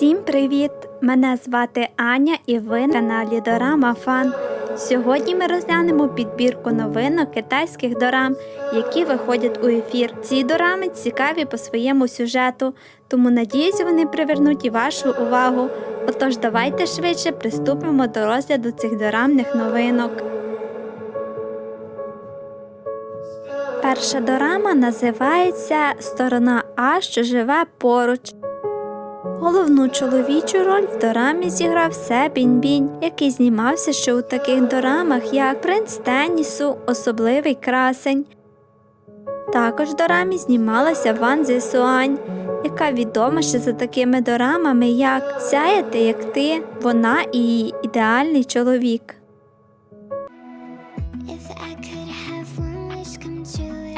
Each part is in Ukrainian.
Привіт! Мене звати Аня і ви на каналі Дорама Фан. Сьогодні ми розглянемо підбірку новинок китайських дорам, які виходять у ефір. Ці дорами цікаві по своєму сюжету, тому надіюсь, вони привернуть і вашу увагу. Отож, давайте швидше приступимо до розгляду цих дорамних новинок. Перша дорама називається Сторона А, що живе поруч. Головну чоловічу роль в дорамі зіграв Се Бінь-Бінь, який знімався ще у таких дорамах, як Принц Тенісу, Особливий красень. Також в дорамі знімалася Ван Зи Суань, яка відома ще за такими дорамами, як Сяяти, як ти, вона і її ідеальний чоловік.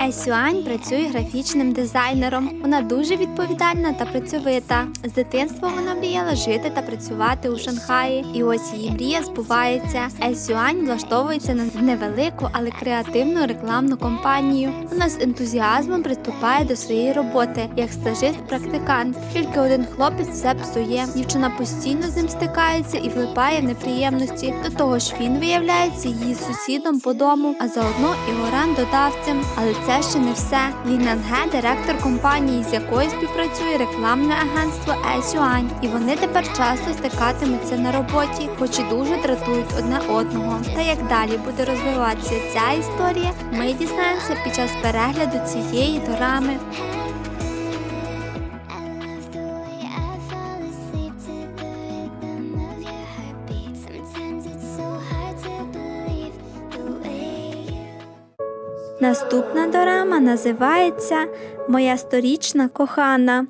True, Есюань працює графічним дизайнером. Вона дуже відповідальна та працьовита. З дитинства вона мріяла жити та працювати у Шанхаї. І ось її мрія збувається. Есюань влаштовується на невелику, але креативну рекламну кампанію. Вона з ентузіазмом приступає до своєї роботи як стажист-практикант. Тільки один хлопець все псує. Дівчина постійно з ним стикається і влипає в неприємності. До того ж, він виявляється її сусідом по дому, а заодно і орендодавцем. Але це ще не все. Лі Нанге – директор компанії, з якою співпрацює рекламне агентство Есюань. І вони тепер часто стикатимуться на роботі, хоч і дуже дратують одне одного. Та як далі буде розвиватися ця історія, ми дізнаємося під час перегляду цієї дорами. Наступна дорама називається Моя сторічна кохана.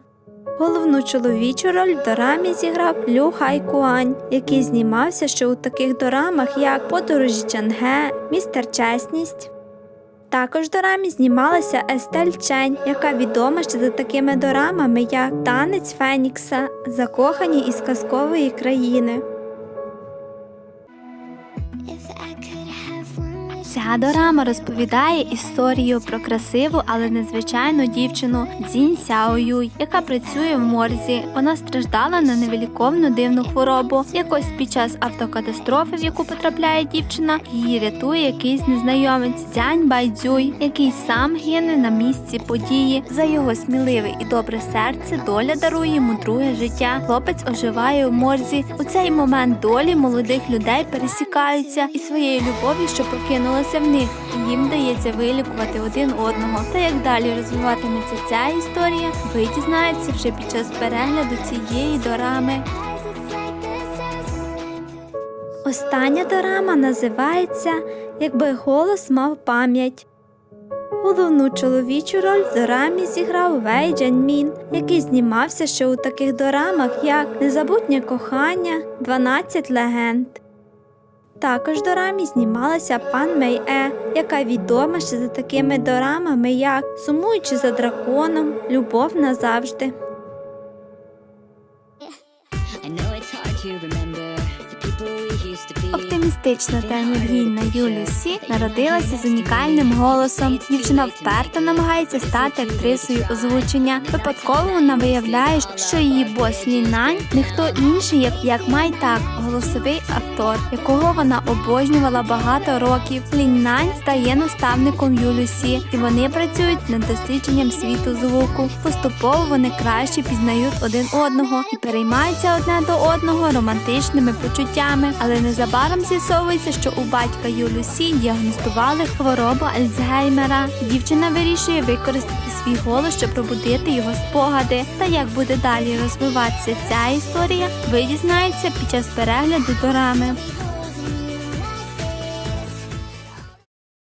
Головну чоловічу роль в дорамі зіграв Лю Хай Куань, який знімався ще у таких дорамах, як Подорожі Чанге, Містер Чесність. Також дорамі знімалася Естель Чень, яка відома ще за такими дорамами, як Танець Фенікса, Закохані із казкової країни. Дорама розповідає історію про красиву, але незвичайну дівчину Дзінь Сяо Юй, яка працює в морзі. Вона страждала на невиліковну дивну хворобу. Якось під час автокатастрофи, в яку потрапляє дівчина, її рятує якийсь незнайомець Дзянь Байдзюй, який сам гине на місці події. За його сміливе і добре серце доля дарує йому друге життя. Хлопець оживає у морзі. У цей момент долі молодих людей пересікаються і своєю любов'ю, що в них, і їм вдається вилікувати один одного. Та як далі розвиватиметься ця історія, ви дізнаєтеся вже під час перегляду цієї дорами. Остання дорама називається Якби голос мав пам'ять. Головну чоловічу роль в дорамі зіграв Вей Джаньмін, який знімався ще у таких дорамах, як Незабутнє кохання, 12 легенд. Також дорамі знімалася пан Мей Е, яка відома ще за такими дорамами, як Сумуючи за драконом, Любов назавжди. Оптимістична та енергійна Юлі Сі народилася з унікальним голосом. Дівчина вперто намагається стати актрисою озвучення. Випадково вона виявляє, що її бос Лі Нань не хто інший, як, як Май голосовий актор, якого вона обожнювала багато років. Лі Нань стає наставником Юлі Сі, і вони працюють над дослідженням світу звуку. Поступово вони краще пізнають один одного і переймаються одне до одного романтичними почуттями, але незабаром з'ясовується, що у батька Юлюсі діагностували хворобу Альцгеймера. Дівчина вирішує використати свій голос, щоб пробудити його спогади. Та як буде далі розвиватися ця історія, ви дізнаєтеся під час перегляду дорами.